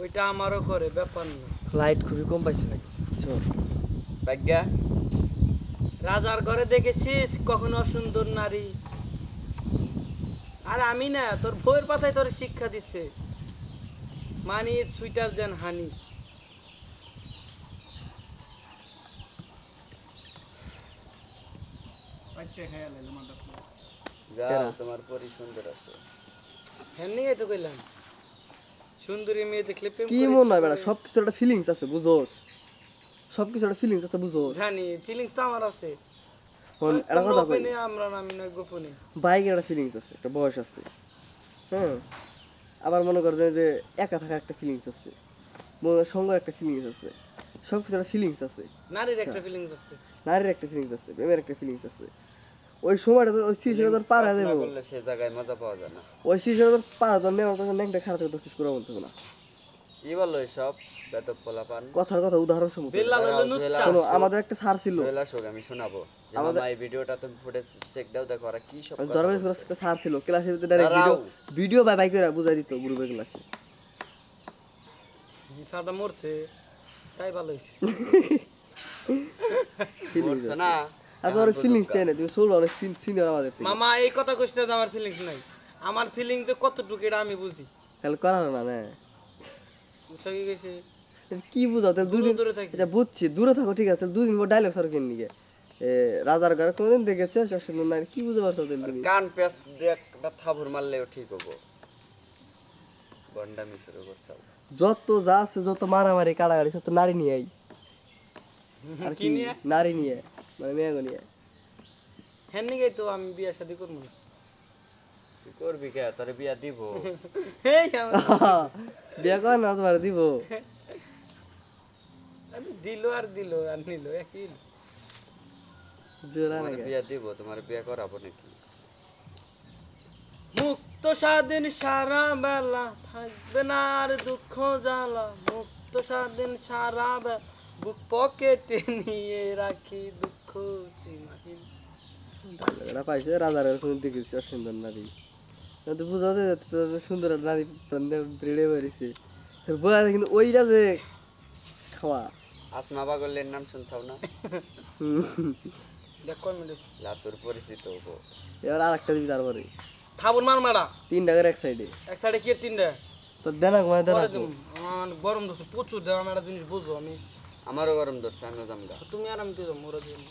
ওইটা আমারও করে ব্যাপার না। লাইট খুবই কম পাইছে বুঝছ? ভাগ্যা। রাজার ঘরে দেখেছিস? কখনো সুন্দর নারী। আর আমি না তোর বইয়ের পাতায় তোর শিক্ষা দিচ্ছে মানি সুইটার যেন হানি। যাও তোমার পরি সুন্দর আছে। এমনি তো কইলাম। সুন্দরী মেয়ে দেখলে প্রেম কি মন হয় বেটা একটা ফিলিংস আছে বুঝোস। একটা ফিলিংস আছে বুঝোস। জানি ফিলিংস তো আমার আছে। একটা কথা কই? আমরা না গোপনে। বাইকের একটা ফিলিংস আছে একটা বয়স আছে। হ্যাঁ? আবার মনে কর যে- একা থাকা একটা ফিলিংস আছে। মনে সঙ্গের একটা ফিলিংস আছে। সব কিছু একটা ফিলিংস আছে। নারীর একটা ফিলিংস আছে। নারীর একটা ফিলিংস আছে প্রেমের একটা ফিলিংস আছে। ওই সময়টা তো ওই সিচুয়েশন তোর পার হয়ে করলে সে জায়গায় মজা পাওয়া যায় না। ওই সিচুয়েশন তোর পার হয়ে যাবে তখন একটা খারাপ তো কিছু করা বলতে না। কি বলল এসব? বেতক পোলাপান। কথার কথা উদাহরণ জুয়েলা। শোনো আমাদের একটা সার ছিল। জুয়েলা শোক আমি শোনাবো। মামা এই ভিডিওটা তুমি ফুটেজ চেক দাও দেখো ওরা কি সব কথা একটা সার ছিল ক্লাসের ভিতরে direct video. Video by by করে বুঝাই দিত গ্রুপের ক্লাসে। সাটা মরছে তাই ভালো হয়েছে। বলছে না। তোমার ফিলিংস চাই না তুমি সোল অনেক সিনিয়র আমাদের মামা এই কথা কইস না আমার ফিলিংস নাই। আমার ফিলিংস যে কতটুকু এটা আমি বুঝি। তাহলে করা না না। বুঝছ কি গেছে কি বুঝাও তাহলে দুদিন দূরে থাকি। আচ্ছা বুঝছি দূরে থাকো ঠিক আছে দুদিন পর ডায়লগ সর কিনে রাজার ঘরে কোনোদিন দেখেছ? সুন্দর নারী কি বুঝতে পারছ তুমি কান পেঁচ দিয়ে একটা থাবুর মারলেও ঠিক হব। বন্ডামি শুরু করছে যত যা আছে যত মারামারি কাড়াকাড়ি সব তো নারী নিয়ে আই আর কি? নিয়ে? নারী নিয়ে। মানে নিয়ে হ্যাঁ তো আমি বিয়া শাদি করব না। তুই করবি কে? তোর বিয়া দিব। বিয়ে করে না তোমার দিব। দিল আর দিল আর নিল একই জোড়া নাকি? বিয়া দিব তোমার বিয়া করাবো নাকি? মুক্ত স্বাধীন সারা বেলা থাকবে না আর দুঃখ জ্বালা। মুক্ত স্বাধীন সারা বেলা বুক পকেটে নিয়ে রাখি দুঃখ। পাইছে রাজার ঘরে কোনোদিন দেখেছি সুন্দর নারী। তো তোর সুন্দর নারী ব্রেডে বেরিয়েছে বোঝা যায় কিন্তু ওইটা যে খাওয়া। আসমা বাগলের নাম শুনছাও না। দেখ কোন মিনিট লাতুর পরিচিত হব। এবার আর একটা দিবি তারপরে। থাবুর মার মারা। তিন টাকার এক সাইডে এক সাইডে কি তিনটা? তো দেনা ঘুমায় দেনা। গরম দোষ প্রচুর দেওয়া আমি একটা জিনিস বুঝো আমি। আমারও গরম ধরছে আমিও জামগা তুমি আর আমি তো না।